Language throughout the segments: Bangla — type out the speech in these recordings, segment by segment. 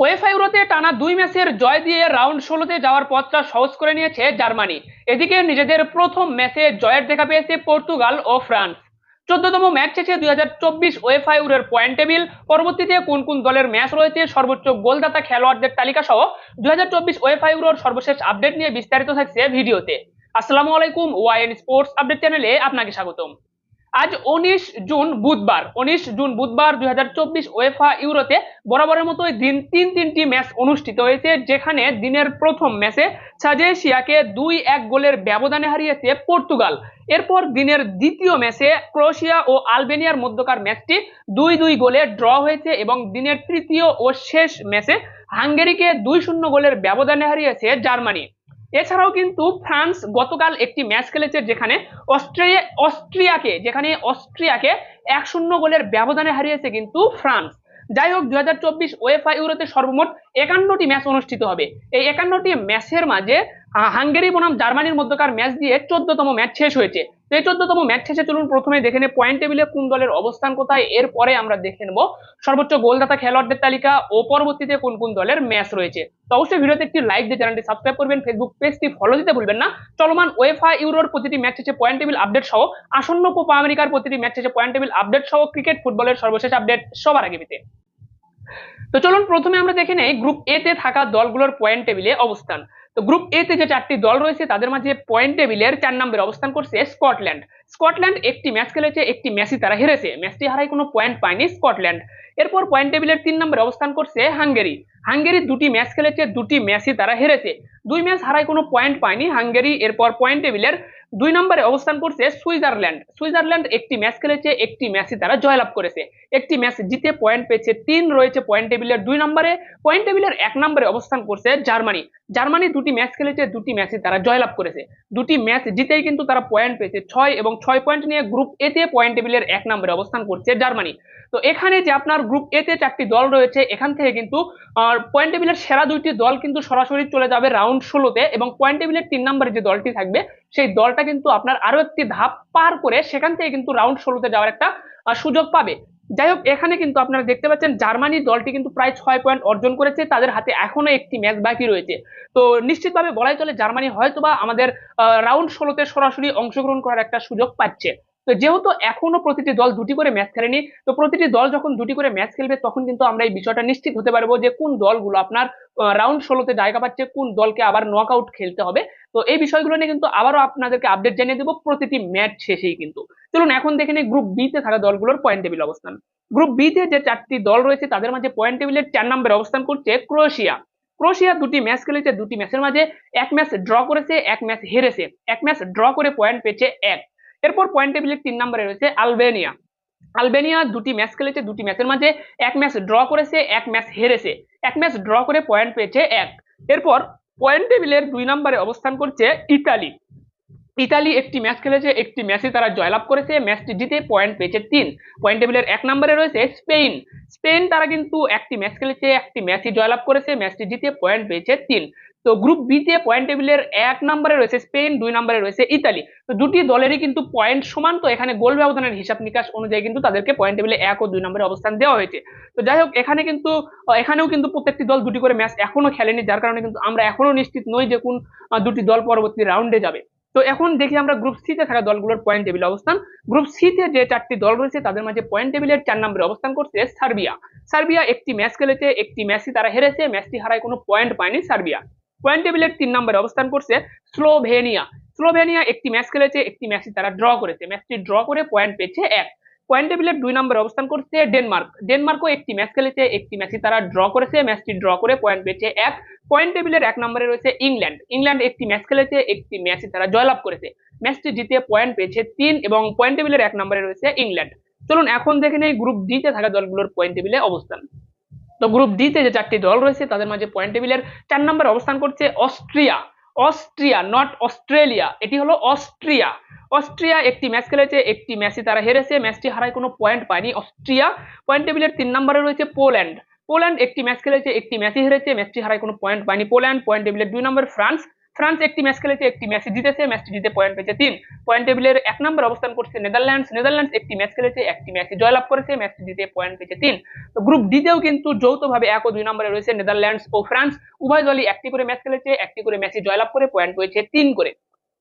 ওয়েফা ইউরোতে টানা দুই ম্যাচের জয় দিয়ে রাউন্ড ষোলোতে যাওয়ার পথটা সহজ করে নিয়েছে জার্মানি। এদিকে নিজেদের প্রথম ম্যাচে জয়ের দেখা পেয়েছে পর্তুগাল ও ফ্রান্স। চোদ্দতম ম্যাচ শেষে দুই হাজার চব্বিশ ওয়েফা ইউরোর পয়েন্ট টেবিল, পরবর্তীতে কোন কোন দলের ম্যাচ রয়েছে, সর্বোচ্চ গোলদাতা খেলোয়াড়দের তালিকা সহ দুই হাজার চব্বিশ ওয়েফা ইউরোর সর্বশেষ আপডেট নিয়ে বিস্তারিত থাকছে ভিডিওতে। আসসালামু আলাইকুম, ওয়াইএন স্পোর্টস আপডেট চ্যানেলে আপনাকে স্বাগতম। আজ উনিশ জুন বুধবার, উনিশ জুন বুধবার দুই হাজার চব্বিশ ওয়েফা ইউরোতে বরাবরের মতো দিন তিন তিনটি ম্যাচ অনুষ্ঠিত হয়েছে, যেখানে দিনের প্রথম ম্যাচে সাজেশিয়াকে দুই এক গোলের ব্যবধানে হারিয়েছে পর্তুগাল। এরপর দিনের দ্বিতীয় ম্যাচে ক্রোয়েশিয়া ও আলবেনিয়ার মধ্যকার ম্যাচটি দুই দুই গোলে ড্র হয়েছে এবং দিনের তৃতীয় ও শেষ ম্যাচে হাঙ্গেরিকে দুই শূন্য গোলের ব্যবধানে হারিয়েছে জার্মানি। এছাড়াও কিন্তু ফ্রান্স গতকাল একটি ম্যাচ খেলেছে যেখানে অস্ট্রেলিয়া অস্ট্রিয়াকে, যেখানে অস্ট্রিয়াকে এক শূন্য গোলের ব্যবধানে হারিয়েছে কিন্তু ফ্রান্স। যাই হোক, দুই হাজার চব্বিশ ওয়েফা ইউরোতে সর্বমোট একান্নটি ম্যাচ অনুষ্ঠিত হবে। এই একান্নটি ম্যাচের মাঝে হাঙ্গেরি বনাম জার্মানির মধ্যকার ম্যাচ দিয়ে চোদ্দতম ম্যাচ শেষ হয়েছে। এই চোদ্দতম ম্যাচ শেষে চলুন প্রথমে দেখে নেব পয়েন্ট টেবিলে কোন দলের অবস্থান কোথায়, এরপরে আমরা দেখে নেব। সর্বোচ্চ গোলদাতা খেলোয়াড়দের তালিকা ও পরবর্তীতে কোন কোন দলের ম্যাচ রয়েছে। তো অবশ্যই ভিডিওতে একটি লাইক দিয়ে চ্যানেলটি সাবস্ক্রাইব করবেন ফেসবুক পেজটি ফলো দিতে ভুলবেন না। চলমান ওয়েফা ইউরোর প্রতিটি ম্যাচ শেষে পয়েন্ট টেবিল আপডেট সহ আসন্ন কোপা আমেরিকার প্রতিটি ম্যাচ শেষে পয়েন্ট টেবিল আপডেট সহ ক্রিকেট ফুটবলের সর্বশেষ আপডেট সবার আগে পেতে। তো চলুন প্রথমে আমরা দেখে নেই গ্রুপ এ তে থাকা দলগুলোর পয়েন্ট টেবিলে অবস্থান। তো গ্রুপ এ তে যে চারটি দল রয়েছে, তাদের মাঝে পয়েন্ট টেবিলের চার নম্বরে অবস্থান করছে স্কটল্যান্ড স্কটল্যান্ড একটি ম্যাচ খেলেছে, একটি ম্যাচই তারা হেরেছে। ম্যাচটি হারাই কোনো পয়েন্ট পায়নি স্কটল্যান্ড এরপর পয়েন্ট টেবিলের তিন নম্বরে অবস্থান করছে হাঙ্গেরি হাঙ্গেরি দুটি ম্যাচ খেলেছে, দুটি ম্যাচই তারা হেরেছে। দুই ম্যাচ হারায় কোনো পয়েন্ট পায়নি হাঙ্গেরি এরপর পয়েন্ট টেবিলের দুই নম্বরে অবস্থান করছে সুইজারল্যান্ড। সুইজারল্যান্ড একটি ম্যাচ খেলেছে, একটি ম্যাচে তারা জয়লাভ করেছে। একটি ম্যাচ জিতে পয়েন্ট পেয়েছে তিন, রয়েছে পয়েন্ট টেবিলের দুই নম্বরে। পয়েন্ট টেবিলের এক নম্বরে অবস্থান করছে জার্মানি। জার্মানি দুটি ম্যাচ খেলেছে, দুটি ম্যাচে তারা জয়লাভ করেছে। দুটি ম্যাচ জিতেই কিন্তু তারা পয়েন্ট পেয়েছে ছয় এবং ছয় পয়েন্ট নিয়ে গ্রুপ এতে পয়েন্ট টেবিলের এক নম্বরে অবস্থান করছে জার্মানি। তো এখানে যে আপনার গ্রুপ এতে চারটি দল রয়েছে, এখান থেকে কিন্তু পয়েন্ট টেবিলের সেরা দুইটি দল কিন্তু সরাসরি চলে যাবে রাউন্ড ষোলোতে এবং পয়েন্ট টেবিলের তিন নম্বরে যে দলটি থাকবে সেই দলটা কিন্তু আপনার আরও একটি ধাপ পার করে সেখান থেকে কিন্তু রাউন্ড ষোলোতে যাওয়ার একটা সুযোগ পাবে। যাই হোক, এখানে কিন্তু আপনারা দেখতে পাচ্ছেন জার্মানি দলটি কিন্তু প্রায় ছয় পয়েন্ট অর্জন করেছে, তাদের হাতে এখনও একটি ম্যাচ বাকি রয়েছে। তো নিশ্চিতভাবে বলাই চলে জার্মানি হয়তোবা আমাদের রাউন্ড ষোলোতে সরাসরি অংশগ্রহণ করার একটা সুযোগ পাচ্ছে। তো যেহেতু এখনও প্রতিটি দল দুটি করে ম্যাচ খেলেনি, তো প্রতিটি দল যখন দুটি করে ম্যাচ খেলবে, তখন কিন্তু আমরা এই বিষয়টা নিশ্চিত হতে পারব যে কোন দলগুলো আপনার রাউন্ড ষোলোতে জায়গা পাচ্ছে, কোন দলকে আবার নক আউট খেলতে হবে। তো এই বিষয়গুলো নিয়ে কিন্তু আবারও আপনাদেরকে আপডেট জানিয়ে দেবো প্রতিটি ম্যাচ শেষেই কিন্তু। চলুন এখন দেখে নিই গ্রুপ বি তে থাকা দলগুলোর পয়েন্ট টেবিল অবস্থান। গ্রুপ বি তে যে চারটি দল রয়েছে, তাদের মাঝে পয়েন্ট টেবিলের চার নম্বরে অবস্থান করছে ক্রোয়েশিয়া। ক্রোয়েশিয়া দুটি ম্যাচ খেলেছে, দুটি ম্যাচের মাঝে, এক ম্যাচ ড্র করেছে, এক ম্যাচ হেরেছে, এক ম্যাচ ড্র করে পয়েন্ট পেয়েছে এক। এরপর পয়েন্ট টেবিলের তিন নম্বরে রয়েছে আলবেনিয়া। আলবেনিয়া দুটি ম্যাচ খেলেছে, দুটি ম্যাচের মাঝে এক ম্যাচ ড্র করেছে, এক ম্যাচ হেরেছে। এক ম্যাচ ড্র করে পয়েন্ট পেয়েছে এক। এরপর পয়েন্ট টেবিলের দুই নম্বরে অবস্থান করছে ইতালি। ইতালি একটি ম্যাচ খেলেছে, একটি ম্যাচে তারা জয়লাভ করেছে ম্যাচটি জিতে পয়েন্ট পেয়েছে তিন। পয়েন্ট টেবিলের এক নম্বরে রয়েছে স্পেন। স্পেন তারা কিন্তু একটি ম্যাচ খেলেছে, একটি ম্যাচই জয়লাভ করেছে ম্যাচটি জিতে পয়েন্ট পেয়েছে তিন। তো গ্রুপ বিতে পয়েন্ট টেবিলের এক নম্বরে রয়েছে স্পেন দুই নম্বরে রয়েছে ইতালি তো দুটি দলেরই কিন্তু পয়েন্ট সমান, তো এখানে গোল ব্যবধানের হিসাব নিকাশ অনুযায়ী কিন্তু তাদেরকে পয়েন্ট টেবিলে এক ও দুই নম্বরে অবস্থান দেওয়া হয়েছে। তো যাই হোক, এখানে কিন্তু এখানেও কিন্তু প্রত্যেকটি দল দুটি করে ম্যাচ এখনও খেলেনি, যার কারণে কিন্তু আমরা এখনও নিশ্চিত নই যে কোন দুটি দল পরবর্তী রাউন্ডে যাবে। তো এখন দেখি আমরা গ্রুপ সিতে থাকা দলগুলোর পয়েন্ট টেবিল অবস্থান। গ্রুপ সিতে যে চারটি দল রয়েছে, তাদের মাঝে পয়েন্ট টেবিলের চার নম্বরে অবস্থান করছে সার্বিয়া। সার্বিয়া একটি ম্যাচ খেলেছে, একটি ম্যাচই তারা হেরেছে ম্যাচটি হারায় কোনো পয়েন্ট পায়নি সার্বিয়া। পয়েন্ট টেবিলের তিন নম্বরে অবস্থান করছে স্লোভেনিয়া স্লোভেনিয়া একটি ম্যাচ খেলেছে, একটি ম্যাচই তারা ড্র করেছে। ম্যাচটি ড্র করে পয়েন্ট পেয়েছে এক। পয়েন্ট টেবিলের দুই নম্বরে অবস্থান করছে ডেনমার্ক ডেনমার্কও একটি ম্যাচ খেলেছে, একটি ম্যাচই তারা ড্র করেছে ম্যাচটি ড্র করে পয়েন্ট পেয়েছে এক। পয়েন্ট টেবিলের এক নম্বরে রয়েছে ইংল্যান্ড ইংল্যান্ড একটি ম্যাচ খেলেছে, একটি ম্যাচই তারা জয়লাভ করেছে। ম্যাচটি জিতে পয়েন্ট পেয়েছে তিন এবং পয়েন্ট টেবিলের এক নম্বরে রয়েছে ইংল্যান্ড চলুন এখন দেখে নেই গ্রুপ ডিতে থাকা দলগুলোর পয়েন্ট টেবিলে অবস্থান। তো গ্রুপ ডিতে যে চারটি দল রয়েছে, তাদের মাঝে পয়েন্ট টেবিলের চার নম্বরে অবস্থান করছে অস্ট্রিয়া। অস্ট্রিয়া নট অস্ট্রেলিয়া, এটি হলো অস্ট্রিয়া। অস্ট্রিয়া একটি ম্যাচ খেলেছে, একটি ম্যাচে তারা হেরেছে ম্যাচটি হারায় কোনো পয়েন্ট পায়নি। অস্ট্রিয়া পয়েন্ট টেবিলের তিন নম্বরে রয়েছে পোল্যান্ড। পোল্যান্ড একটি ম্যাচ খেলেছে, একটি ম্যাচে হেরেছে ম্যাচটি হারায় কোনো পয়েন্ট পায়নি। পোল্যান্ড পয়েন্ট টেবিলের দুই নম্বর ফ্রান্স। ফ্রান্স একটি ম্যাচ খেলেছে, একটি ম্যাচ জিতেছে ম্যাচটি জিতে পয়েন্ট পেয়েছে তিন। পয়েন্ট টেবিলের এক নম্বর অবস্থান করছে নেদারল্যান্ডস নেদারল্যান্ডস একটি ম্যাচ খেলেছে, একটি ম্যাচে জয়লাভ করেছে ম্যাচটি জিতে পয়েন্ট পেয়েছে তিন। তো গ্রুপ ডিতেও কিন্তু যৌথভাবে এক ও দুই নম্বরে রয়েছে নেদারল্যান্ডস ও ফ্রান্স উভয় দলই একটি করে ম্যাচ খেলেছে, একটি করে ম্যাচে জয়লাভ করে পয়েন্ট পেয়েছে তিন করে।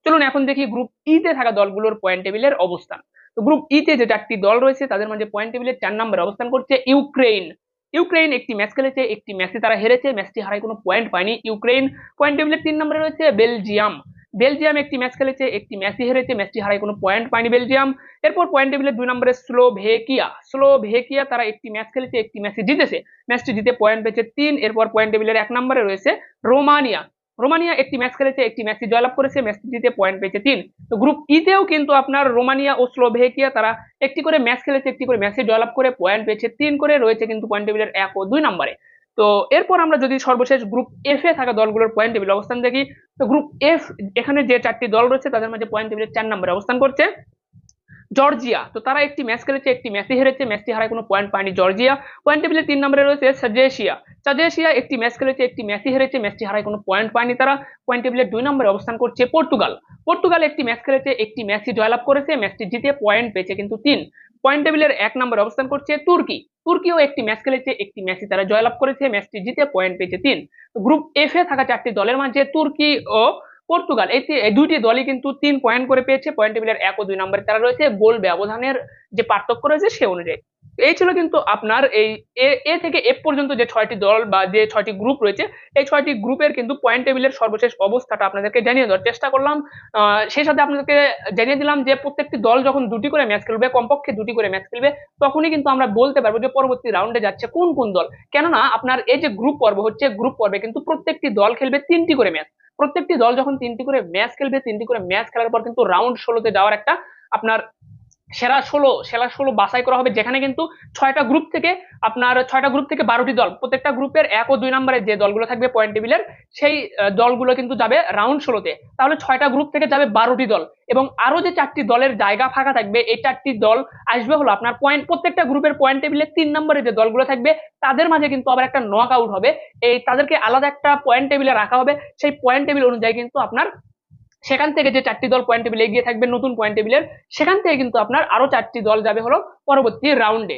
চলুন এখন দেখি গ্রুপ ইতে থাকা দলগুলোর পয়েন্ট টেবিলের অবস্থান। তো গ্রুপ ইতে যে চারটি দল রয়েছে, তাদের মাঝে পয়েন্ট টেবিলের চার নম্বরে অবস্থান করছে ইউক্রেন ইউক্রেন একটি ম্যাচ খেলেছে, একটি ম্যাচে তারা হেরেছে ম্যাচটি হারায় কোনো পয়েন্ট পায়নি। ইউক্রেন পয়েন্ট টেবিলের তিন নম্বরে রয়েছে বেলজিয়াম। বেলজিয়াম একটি ম্যাচ খেলেছে, একটি ম্যাচই হেরেছে ম্যাচটি হারায় কোনো পয়েন্ট পায়নি বেলজিয়াম। এরপর পয়েন্ট টেবিলের দুই নম্বরে স্লোভেকিয়া। স্লোভেকিয়া তারা একটি ম্যাচ খেলেছে, একটি ম্যাচে জিতেছে। ম্যাচটি জিতে পয়েন্ট পেয়েছে তিন। এরপর পয়েন্ট টেবিলের এক নম্বরে রয়েছে রোমানিয়া। রোমানিয়া একটি ম্যাচ খেলেছে, একটি ম্যাচে জয়লাভ করেছে ম্যাচটি জিতে পয়েন্ট পেয়েছে তিন। তো গ্রুপ ইতেও কিন্তু আপনার রোমানিয়া ও স্লোভেকিয়া তারা একটি করে ম্যাচ খেলেছে, একটি করে ম্যাচে জয়লাভ করে পয়েন্ট পেয়েছে তিন করে, রয়েছে কিন্তু পয়েন্ট টেবিলের এক ও দুই নম্বরে। তো এরপর আমরা যদি সর্বশেষ গ্রুপ এফ এ থাকা দলগুলোর পয়েন্ট টেবিল অবস্থান দেখি, তো গ্রুপ এফ এখানে যে চারটি দল রয়েছে, তাদের মধ্যে পয়েন্ট টেবিলের চার নম্বরে অবস্থান করছে। জর্জিয়া। তো তারা একটি ম্যাচ খেলেছে, একটি ম্যাচই হেরেছে ম্যাচটি হারায় কোনো পয়েন্ট পায়নি জর্জিয়া। পয়েন্ট টেবিলের তিন নম্বরে রয়েছে সাজেশিয়া। সাজেশিয়া একটি ম্যাচ খেলেছে, একটি ম্যাচই হেরেছে ম্যাচটি হারায় কোনো পয়েন্ট পায়নি তারা। পয়েন্ট টেবিলের দুই নম্বরে অবস্থান করছে পর্তুগাল। পর্তুগাল একটি ম্যাচ খেলেছে, একটি ম্যাচই জয়লাভ করেছে ম্যাচটি জিতে পয়েন্ট পেয়েছে কিন্তু তিন। পয়েন্ট টেবিলের এক নম্বরে অবস্থান করছে তুর্কি। তুর্কিও একটি ম্যাচ খেলেছে, একটি ম্যাচই তারা জয়লাভ করেছে ম্যাচটি জিতে পয়েন্ট পেয়েছে তিন। গ্রুপ এফ এ থাকা চারটি দলের মাঝে তুর্কি ও পর্তুগাল। এই দুইটি দলই কিন্তু তিন পয়েন্ট করে পেয়েছে পয়েন্ট টেবিলের এক ও দুই নম্বরে তারা রয়েছে। গোল ব্যবধানের যে পার্থক্য রয়েছে সে অনুযায়ী। এই ছিল কিন্তু আপনার এই এ থেকে এফ পর্যন্ত যে ছয়টি দল বা যে ছয়টি গ্রুপ রয়েছে, এই ছয়টি গ্রুপের কিন্তু পয়েন্ট টেবিলের সর্বশেষ অবস্থাটা আপনাদেরকে জানিয়ে দেওয়ার চেষ্টা করলাম। সেই সাথে আপনাদেরকে জানিয়ে দিলাম যে প্রত্যেকটি দল যখন দুটি করে ম্যাচ খেলবে, কমপক্ষে দুটি করে ম্যাচ খেলবে, তখনই কিন্তু আমরা বলতে পারব যে পরবর্তী রাউন্ডে যাচ্ছে কোন কোন দল। কেননা আপনার এই যে গ্রুপ পর্ব হচ্ছে গ্রুপ পর্বে কিন্তু প্রত্যেকটি দল খেলবে তিনটি করে ম্যাচ প্রত্যেকটি দল যখন তিনটি করে ম্যাচ খেলবে, তিনটি করে ম্যাচ খেলার পর কিন্তু রাউন্ড ষোলোতে যাওয়ার একটা আপনার সেরা ষোলো সেরা ষোলো বাছাই করা হবে, যেখানে কিন্তু ছয়টা গ্রুপ থেকে আপনার ছয়টা গ্রুপ থেকে বারোটি দল, প্রত্যেকটা গ্রুপের এক ও দুই নম্বরে যে দলগুলো থাকবে পয়েন্ট টেবিলের সেই দলগুলো কিন্তু যাবে রাউন্ড ষোলোতে। তাহলে ছয়টা গ্রুপ থেকে যাবে বারোটি দল এবং আরও যে চারটি দলের জায়গা ফাঁকা থাকবে, এই চারটি দল আসবে হলো আপনার পয়েন্ট প্রত্যেকটা গ্রুপের পয়েন্ট টেবিলের তিন নম্বরে যে দলগুলো থাকবে, তাদের মাঝে কিন্তু আবার একটা নক আউট হবে। এই তাদেরকে আলাদা একটা পয়েন্ট টেবিলে রাখা হবে। সেই পয়েন্ট টেবিল অনুযায়ী কিন্তু আপনার সেখান থেকে যে চারটি দল পয়েন্ট টেবিলে এগিয়ে থাকবে, নতুন পয়েন্ট টেবিলের সেখান থেকে কিন্তু আপনার আরও চারটি দল যাবে হলো পরবর্তী রাউন্ডে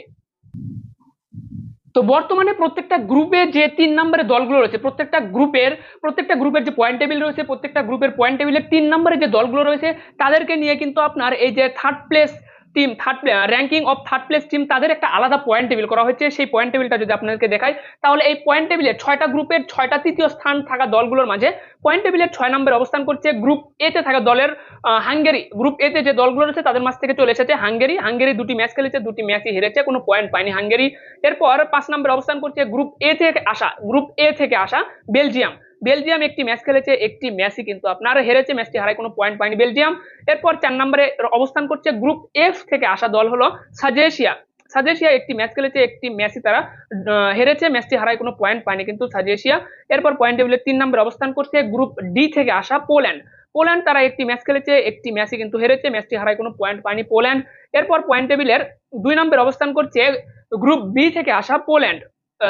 তো বর্তমানে প্রত্যেকটা গ্রুপে যে তিন নম্বরের দলগুলো রয়েছে, প্রত্যেকটা গ্রুপের প্রত্যেকটা গ্রুপের যে পয়েন্ট টেবিল রয়েছে, প্রত্যেকটা গ্রুপের পয়েন্ট টেবিলের তিন নম্বরে যে দলগুলো রয়েছে, তাদেরকে নিয়ে কিন্তু আপনার এই যে third place team third ranking of third place team তাদের একটা আলাদা পয়েন্ট টেবিল করা হয়েছে। সেই পয়েন্ট টেবিলটা যদি আপনাদেরকে দেখাই, তাহলে এই পয়েন্ট টেবিলে ছয়টা গ্রুপের ছয়টা তৃতীয় স্থান থাকা দলগুলোর মাঝে পয়েন্ট টেবিলের ছয় নম্বরে অবস্থান করছে গ্রুপ তে থাকা দলের হাঙ্গেরি গ্রুপ এ তে যে দলগুলো রয়েছে, তাদের মাঝ থেকে চলে এসেছে হাঙ্গেরি হাঙ্গেরি দুটি ম্যাচ খেলেছে, দুটি ম্যাচই হেরেছে, কোনো পয়েন্ট পায়নি হাঙ্গেরি এরপর পাঁচ নম্বরে অবস্থান করছে গ্রুপ এ থেকে আসা গ্রুপ এ থেকে আসা বেলজিয়াম বেলজিয়াম একটি ম্যাচ খেলেছে, একটি ম্যাচই কিন্তু আপনার হেরেছে ম্যাচটি হারায় কোনো পয়েন্ট পায়নি বেলজিয়াম। এরপর চার নম্বরে অবস্থান করছে গ্রুপ এফ থেকে আসা দল হলো সাজেশিয়া। সাজেশিয়া একটি ম্যাচ খেলেছে, একটি ম্যাচই তারা হেরেছে ম্যাচটি হারায় কোনো পয়েন্ট পায়নি কিন্তু সাজেশিয়া। এরপর পয়েন্ট টেবিলের তিন নম্বরে অবস্থান করছে গ্রুপ ডি থেকে আসা পোল্যান্ড। পোল্যান্ড তারা একটি ম্যাচ খেলেছে, একটি ম্যাচই কিন্তু হেরেছে ম্যাচটি হারায় কোনো পয়েন্ট পায়নি পোল্যান্ড। এরপর পয়েন্ট টেবিলের দুই নম্বরে অবস্থান করছে গ্রুপ বি থেকে আসা পোল্যান্ড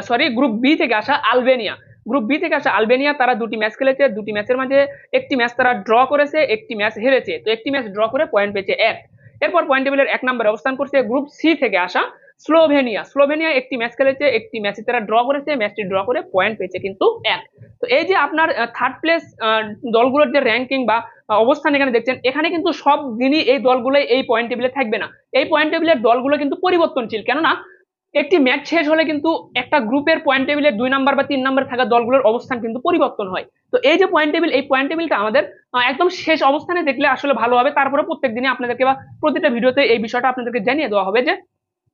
সরি গ্রুপ বি থেকে আসা আলবেনিয়া। গ্রুপ বি থেকে আসা আলবেনিয়া, তারা দুটি ম্যাচ খেলেছে। দুটি ম্যাচের মাঝে একটি ম্যাচ তারা ড্র করেছে, একটি ম্যাচ হেরেছে। তো একটি ম্যাচ ড্র করে পয়েন্ট পেয়েছে এক। এরপর পয়েন্ট টেবিলের এক নম্বরে অবস্থান করছে গ্রুপ সি থেকে আসা স্লোভেনিয়া স্লোভেনিয়া একটি ম্যাচ খেলেছে, একটি ম্যাচে তারা ড্র করেছে ম্যাচটি ড্র করে পয়েন্ট পেয়েছে কিন্তু এক। তো এই যে আপনার থার্ড প্লেস দলগুলোর যে র্যাঙ্কিং বা অবস্থান এখানে দেখছেন, এখানে কিন্তু সব দিনই এই দলগুলো এই পয়েন্ট টেবিলে থাকবে না। এই পয়েন্ট টেবিলের দলগুলো কিন্তু পরিবর্তনশীল। কেননা একটি ম্যাচ শেষ হলে কিন্তু একটা গ্রুপের পয়েন্ট টেবিলের দুই নাম্বার বা তিন নাম্বার থাকা দলগুলোর অবস্থান কিন্তু পরিবর্তন হয়। তো এই যে পয়েন্ট টেবিল এই পয়েন্ট টেবিলটা আমাদের একদম শেষ অবস্থানে দেখলে আসলে ভালো হবে। তারপরে প্রত্যেক দিনে আপনাদেরকে বা প্রতিটা ভিডিওতে এই বিষয়টা আপনাদেরকে জানিয়ে দেওয়া হবে যে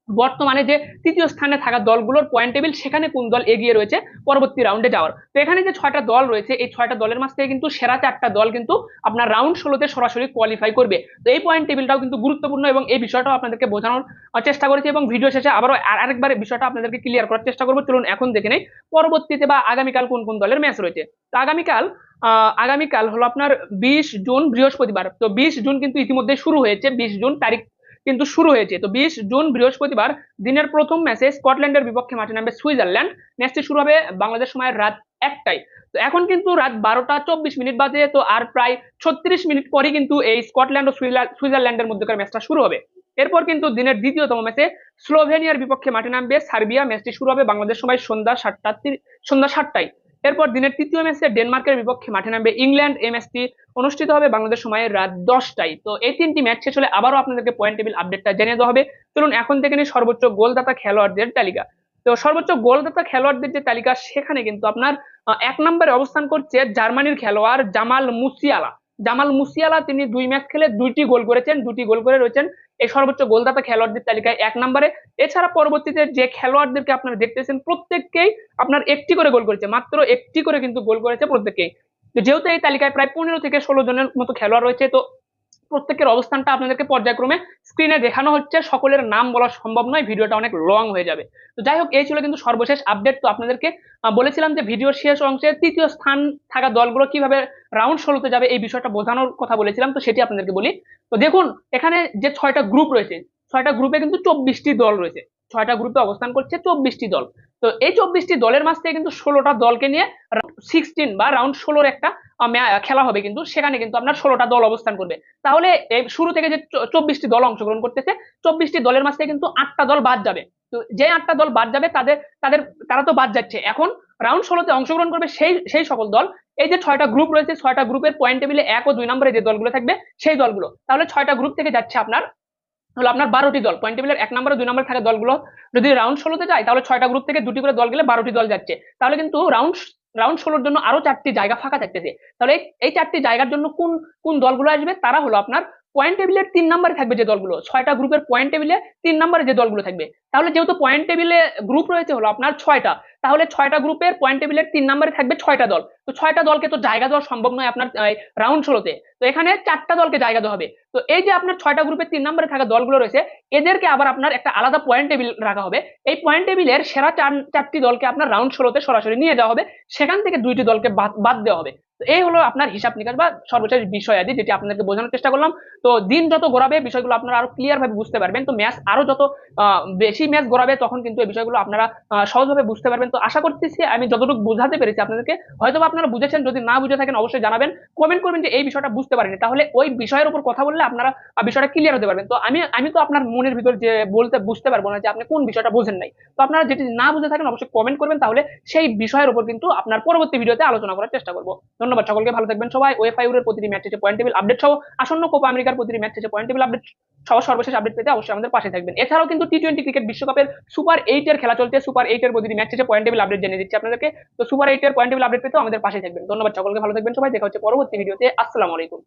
বর্তমানে যে তৃতীয় স্থানে থাকা দলগুলোর পয়েন্ট টেবিল সেখানে কোন দল এগিয়ে রয়েছে পরবর্তী রাউন্ডে যাওয়ার। তো এখানে যে ছয়টা দল রয়েছে, এই ছয়টা দলের মাঝ থেকে কিন্তু সেরা চারটা দল কিন্তু আপনার রাউন্ড ষোলোতে সরাসরি কোয়ালিফাই করবে। তো এই পয়েন্ট টেবিলটাও কিন্তু গুরুত্বপূর্ণ এবং এই বিষয়টাও আপনাদেরকে বোঝানোর চেষ্টা করেছি এবং ভিডিও শেষে আবারও আরেকবার বিষয়টা আপনাদেরকে ক্লিয়ার করার চেষ্টা করব। চলুন এখন দেখে নেই, পরবর্তীতে বা আগামীকাল কোন কোন দলের ম্যাচ রয়েছে? তো আগামীকাল আগামীকাল হলো আপনার বিশ জুন বৃহস্পতিবার। তো বিশ জুন কিন্তু ইতিমধ্যে শুরু হয়েছে, বিশ জুন তারিখ কিন্তু শুরু হয়েছে। তো বিশ জুন, বৃহস্পতিবার দিনের প্রথম ম্যাচে স্কটল্যান্ডের বিপক্ষে মাঠে নামবে সুইজারল্যান্ড। ম্যাচটি শুরু হবে বাংলাদেশ সময়ের রাত একটাই তো এখন কিন্তু রাত বারোটা চব্বিশ মিনিট বাজে, তো আর প্রায় ছত্রিশ মিনিট পরই কিন্তু এই স্কটল্যান্ড ও সুইজারল্যান্ডের মধ্যকার ম্যাচটা শুরু হবে। এরপর কিন্তু দিনের দ্বিতীয়তম ম্যাচে স্লোভেনিয়ার বিপক্ষে মাঠে নামবে সার্বিয়া। ম্যাচটি শুরু হবে বাংলাদেশ সময় সন্ধ্যা সাতটা সন্ধ্যা সাতটায়। এরপর দিনের তৃতীয় ম্যাচে ডেনমার্কের বিপক্ষে মাঠে নামবে ইংল্যান্ড। এই ম্যাচটি অনুষ্ঠিত হবে বাংলাদেশ সময় রাত দশটায়। তো এই তিনটি ম্যাচ শেষ হলে আবারও আপনাদেরকে পয়েন্ট টেবিল আপডেটটা জানিয়ে দেওয়া হবে। চলুন এখন থেকে নিয়ে সর্বোচ্চ গোলদাতা খেলোয়াড়দের তালিকা। তো সর্বোচ্চ গোলদাতা খেলোয়াড়দের যে তালিকা, সেখানে কিন্তু আপনার এক নম্বরে অবস্থান করছে জার্মানির খেলোয়াড় জামাল মুসিয়ালা। জামাল মুসিয়ালা তিনি দুই ম্যাচ খেলে দুইটি গোল করেছেন, দুটি গোল করে রয়েছেন এই সর্বোচ্চ গোলদাতা খেলোয়াড়দের তালিকায় এক নম্বরে। এছাড়া পরবর্তীতে যে খেলোয়াড়দেরকে আপনারা দেখতেছেন, প্রত্যেককেই আপনার একটি করে গোল করেছে, মাত্র একটি করে কিন্তু গোল করেছে প্রত্যেকেই তো যেহেতু এই তালিকায় প্রায় পনেরো থেকে ষোলো জনের মতো খেলোয়াড় রয়েছে, তো প্রত্যেকের অবস্থানটা আপনাদেরকে পর্যায়ক্রমে স্ক্রিনে দেখানো হচ্ছে। সকলের নাম বলা সম্ভব নয়, ভিডিওটা অনেক লং হয়ে যাবে। তো যাই হোক, এই ছিল কিন্তু সর্বশেষ আপডেট তো আপনাদেরকে বলেছিলাম যে ভিডিওর শেষ অংশে তৃতীয় স্থান থাকা দলগুলো কীভাবে রাউন্ড ষোলোতে যাবে এই বিষয়টা বোঝানোর কথা বলেছিলাম। তো সেটি আপনাদেরকে বলি তো দেখুন, এখানে যে ছয়টা গ্রুপ রয়েছে, ছয়টা গ্রুপে কিন্তু চব্বিশটি দল রয়েছে। ছয়টা গ্রুপে অবস্থান করছে চব্বিশটি দল। তো এই চব্বিশটি দলের মাঝ থেকে কিন্তু ষোলোটা দলকে নিয়ে সিক্সটিন বা রাউন্ড ষোলোর একটা খেলা হবে কিন্তু। সেখানে কিন্তু আপনার ষোলোটা দল অবস্থান করবে। তাহলে শুরু থেকে যে চব্বিশটি দল অংশগ্রহণ করতেছে, চব্বিশটি দলের মাঝ থেকে কিন্তু আটটা দল বাদ যাবে। তো যে আটটা দল বাদ যাবে, তাদের তাদের, তারা তো বাদ যাচ্ছে। এখন রাউন্ড ষোলোতে অংশগ্রহণ করবে সেই সেই সকল দল। এই যে ছয়টা গ্রুপ রয়েছে, ছয়টা গ্রুপের পয়েন্ট টেবিলে এক ও দুই নম্বরে যে দলগুলো থাকবে, সেই দলগুলো। তাহলে ছয়টা গ্রুপ থেকে যাচ্ছে আপনার, হলো আপনার বারোটি দল। পয়েন্ট টেবিলের এক নম্বরে, দুই নম্বরে থাকা দলগুলো যদি রাউন্ড ষোলোতে যায়, তাহলে ছয়টা গ্রুপ থেকে দুটি করে দল গেলে বারোটি দল যাচ্ছে। তাহলে কিন্তু রাউন্ড রাউন্ড ষোলোর জন্য আরও চারটি জায়গা ফাঁকা থাকতেছে। তাহলে এই- চারটি জায়গার জন্য কোন কোন দলগুলো আসবে? তারা হলো আপনার পয়েন্ট টেবিলের তিন নম্বরে থাকবে যে দলগুলো। ছয়টা গ্রুপের পয়েন্ট টেবিলে তিন নম্বরে যে দলগুলো থাকবে। তাহলে যেহেতু পয়েন্ট টেবিলে গ্রুপ রয়েছে, হলো আপনার ছয়টা, তাহলে ছয়টা গ্রুপের পয়েন্ট টেবিলের তিন নম্বরে থাকবে ছয়টা দল। তো ছয়টা দলকে তো জায়গা দেওয়া সম্ভব নয় আপনার রাউন্ড ষোলোতে। তো এখানে চারটা দলকে জায়গা দেওয়া হবে। তো এই যে আপনার ছয়টা গ্রুপের তিন নম্বরে থাকা দলগুলো রয়েছে, এদেরকে আবার আপনার একটা আলাদা পয়েন্ট টেবিল রাখা হবে। এই পয়েন্ট টেবিলের সেরা চার, চারটি দলকে আপনার রাউন্ড ষোলোতে সরাসরি নিয়ে যাওয়া হবে। সেখান থেকে দুইটি দলকে বাদ দেওয়া হবে। এই হলো আপনার হিসাব নিকাশ বা সর্বশেষ বিষয় আদি যেটি আপনাদেরকে বোঝানোর চেষ্টা করলাম। তো দিন যত গড়াবে বিষয়গুলো আপনারা আরও ক্লিয়ার ভাবে বুঝতে পারবেন। তো ম্যাচ আরও যত বেশি ম্যাচ গড়াবে তখন কিন্তু এই বিষয়গুলো আপনারা সহজভাবে বুঝতে পারবেন। তো আশা করতেছি আমি যতটুকু বোঝাতে পেরেছি আপনাদেরকে হয়তো আপনারা বুঝেছেন, যদি না বুঝে থাকেন অবশ্যই জানাবেন। কমেন্ট করবেন যে এই বিষয়টা বুঝতে পারেনি। তাহলে ওই বিষয়ের উপর কথা বললে আপনারা বিষয়টা ক্লিয়ার হতে পারবেন। তো আমি আমি তো আপনার মনের ভিতর যে বলতে, বুঝতে পারব না যে আপনি কোন বিষয়টা বোঝেন নাই। তো আপনারা যেটি না বুঝে থাকেন অবশ্যই কমেন্ট করবেন। তাহলে সেই বিষয়ের উপর কিন্তু আপনার পরবর্তী ভিডিওতে আলোচনা করার চেষ্টা করব। ধন্যবাদ, সকলকে ভালো থাকবেন সবাই। ওয়েফাই প্রতিটি ম্যাচ শেষে পয়েন্ট টেবিল আপডেট সহ আসন্ন কোপা আমেরিকার প্রতিটি ম্যাচ শেষে পয়েন্ট টেবিল আপডেট সহ সর্বশেষ আপডেট পেতে অবশ্যই আমাদের পাশে থাকবেন। এছাড়াও কিন্তু টি টোয়েন্টি ক্রিকেট বিশ্বকাপের সুপার এইট এর খেলা চলছে। সুপার এইট এর প্রতিটি ম্যাচ শেষে পয়েন্ট টেবিল আপডেট জেনে দিচ্ছি আপনাদেরকে। তো সুপার এইট এর পয়েন্ট টেবিল আপডেট পেতে আমাদের পাশে থাকবেন। ধন্যবাদ, সকলকে ভালো থাকবেন সবাই। দেখা হচ্ছে পরবর্তী ভিডিওতে আসসালামু আলাইকুম।